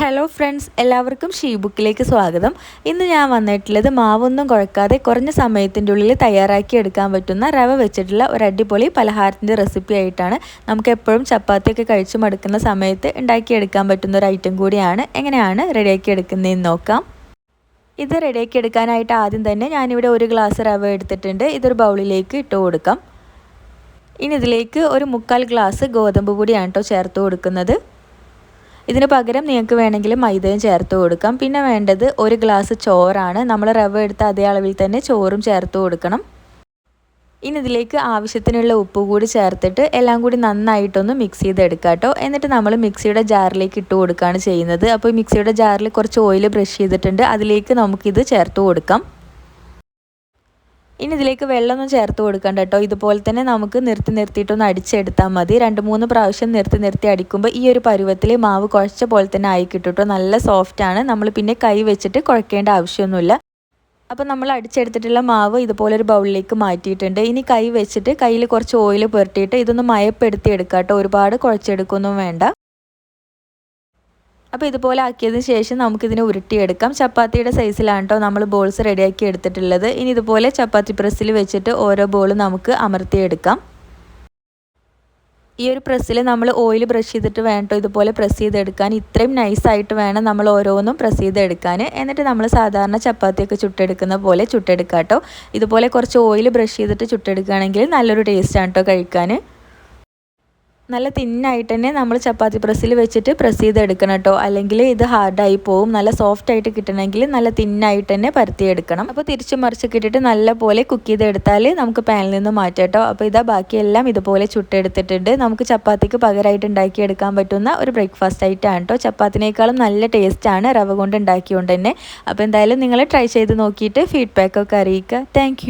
Hello friends എല്ലാവർക്കും she ബുക്കിലേക്ക് സ്വാഗതം. ഇന്ന് ഞാൻ വന്നിട്ടുള്ളത് മാവൊന്നും കുഴക്കാതെ കുറഞ്ഞ സമയത്തിന്റെ ഉള്ളിൽ തയ്യാറാക്കി എടുക്കാൻ പറ്റുന്ന റവ വെച്ചിട്ടുള്ള ഒരു അടിപൊളി പലഹാരത്തിന്റെ റെസിപ്പി ആയിട്ടാണ് നമുക്ക് എപ്പോഴും ചപ്പാത്തിയൊക്കെ കഴിച്ചു മടുക്കുന്ന സമയത്ത് ഉണ്ടാക്കിയെടുക്കാൻ പറ്റുന്ന ഒരു ഐറ്റം കൂടിയാണ്. എങ്ങനെയാണ് റെഡിയാക്കി എടുക്കുന്നതെന്ന് നോക്കാം. ഇത് റെഡിയാക്കി എടുക്കാനായിട്ട് ആദ്യം തന്നെ ഞാനിവിടെ ഒരു ഗ്ലാസ് റവ എടുത്തിട്ടുണ്ട്. ഇതൊരു ബൗളിലേക്ക് ഇട്ട് കൊടുക്കാം. ഇനി ഇതിലേക്ക് ഒരു മുക്കാൽ ഗ്ലാസ് ഗോതമ്പ് പൊടിയാണ് കേട്ടോ ചേർത്ത് കൊടുക്കുന്നത്. ഇതിന് പകരം നിങ്ങൾക്ക് വേണമെങ്കിൽ മൈദയും ചേർത്ത് കൊടുക്കാം. പിന്നെ വേണ്ടത് ഒരു ഗ്ലാസ് ചോറാണ്. നമ്മൾ റവ എടുത്ത അതേ അളവിൽ തന്നെ ചോറും ചേർത്ത് കൊടുക്കണം. ഇനി ഇതിലേക്ക് ആവശ്യത്തിനുള്ള ഉപ്പ് കൂടി ചേർത്തിട്ട് എല്ലാം കൂടി നന്നായിട്ടൊന്ന് മിക്സ് ചെയ്തെടുക്കാം കേട്ടോ. എന്നിട്ട് നമ്മൾ മിക്സിയുടെ ജാറിലേക്ക് ഇട്ട് കൊടുക്കുകയാണ് ചെയ്യുന്നത്. അപ്പോൾ മിക്സിയുടെ ജാറിൽ കുറച്ച് ഓയിൽ ബ്രഷ് ചെയ്തിട്ടുണ്ട്. അതിലേക്ക് നമുക്കിത് ചേർത്ത് കൊടുക്കാം. ഇനി ഇതിലേക്ക് വെള്ളമൊന്നും ചേർത്ത് കൊടുക്കണ്ട കേട്ടോ. ഇതുപോലെ തന്നെ നമുക്ക് നിർത്തി നിർത്തിയിട്ടൊന്ന് അടിച്ചെടുത്താൽ മതി. രണ്ട് മൂന്ന് പ്രാവശ്യം നിർത്തി നിർത്തി അടിക്കുമ്പോൾ ഈ ഒരു പരുവത്തിൽ മാവ് കുഴച്ച പോലെ തന്നെ ആയി കിട്ടും നല്ല സോഫ്റ്റാണ് നമ്മൾ പിന്നെ കൈ വെച്ചിട്ട് കുഴക്കേണ്ട ആവശ്യമൊന്നുമില്ല. അപ്പോൾ നമ്മൾ അടിച്ചെടുത്തിട്ടുള്ള മാവ് ഇതുപോലെ ഒരു ബൗളിലേക്ക് മാറ്റിയിട്ടുണ്ട്. ഇനി കൈ വെച്ചിട്ട് കയ്യിൽ കുറച്ച് ഓയിൽ പുരട്ടിയിട്ട് ഇതൊന്ന് മയപ്പെടുത്തി എടുക്കാം കേട്ടോ. ഒരുപാട് കുഴച്ചെടുക്കൊന്നും വേണ്ട. അപ്പോൾ ഇതുപോലെ ആക്കിയതിന് ശേഷം നമുക്കിതിനെ ഉരുട്ടിയെടുക്കാം. ചപ്പാത്തിയുടെ സൈസിലാണ് കേട്ടോ നമ്മൾ ബോൾസ് റെഡിയാക്കി എടുത്തിട്ടുള്ളത്. ഇനി ഇതുപോലെ ചപ്പാത്തി പ്രസ്സിൽ വെച്ചിട്ട് ഓരോ ബോൾ നമുക്ക് അമർത്തിയെടുക്കാം. ഈ ഒരു പ്രസ്സിൽ നമ്മൾ ഓയിൽ ബ്രഷ് ചെയ്തിട്ട് വേണ്ടോ ഇതുപോലെ പ്രസ് ചെയ്തെടുക്കാൻ. ഇത്രയും നൈസായിട്ട് വേണം നമ്മൾ ഓരോന്നും പ്രസ് ചെയ്തെടുക്കാൻ. എന്നിട്ട് നമ്മൾ സാധാരണ ചപ്പാത്തിയൊക്കെ ചുട്ടെടുക്കുന്ന പോലെ ചുട്ടെടുക്കാം കേട്ടോ ഇതുപോലെ കുറച്ച് ഓയിൽ ബ്രഷ് ചെയ്തിട്ട് ചുട്ടെടുക്കുകയാണെങ്കിൽ നല്ലൊരു ടേസ്റ്റാണ് കേട്ടോ കഴിക്കാൻ. നല്ല തിന്നായിട്ട് തന്നെ നമ്മൾ ചപ്പാത്തി പ്രസ്സിൽ വെച്ചിട്ട് പ്രസ് ചെയ്തെടുക്കണം കേട്ടോ. അല്ലെങ്കിൽ ഇത് ഹാർഡായി പോവും. നല്ല സോഫ്റ്റ് ആയിട്ട് കിട്ടണമെങ്കിൽ നല്ല തിന്നായിട്ട് തന്നെ പരത്തിയെടുക്കണം. അപ്പോൾ തിരിച്ച് മറിച്ച് കിട്ടിയിട്ട് നല്ല പോലെ കുക്ക് ചെയ്തെടുത്താൽ നമുക്ക് പാനിൽ നിന്ന് മാറ്റാം കേട്ടോ. അപ്പോൾ ഇതാ ബാക്കിയെല്ലാം ഇതുപോലെ ചുട്ടെടുത്തിട്ടുണ്ട്. നമുക്ക് ചപ്പാത്തിക്ക് പകരമായിട്ട് ഉണ്ടാക്കിയെടുക്കാൻ പറ്റുന്ന ഒരു ബ്രേക്ക്ഫാസ്റ്റ് ആയിട്ടാണ് കേട്ടോ. ചപ്പാത്തിനേക്കാളും നല്ല ടേസ്റ്റാണ് റവ കൊണ്ട് ഉണ്ടാക്കിയോണ്ട് തന്നെ. അപ്പോൾ എന്തായാലും നിങ്ങൾ ട്രൈ ചെയ്ത് നോക്കിയിട്ട് ഫീഡ്ബാക്കൊക്കെ അറിയിക്കുക. താങ്ക്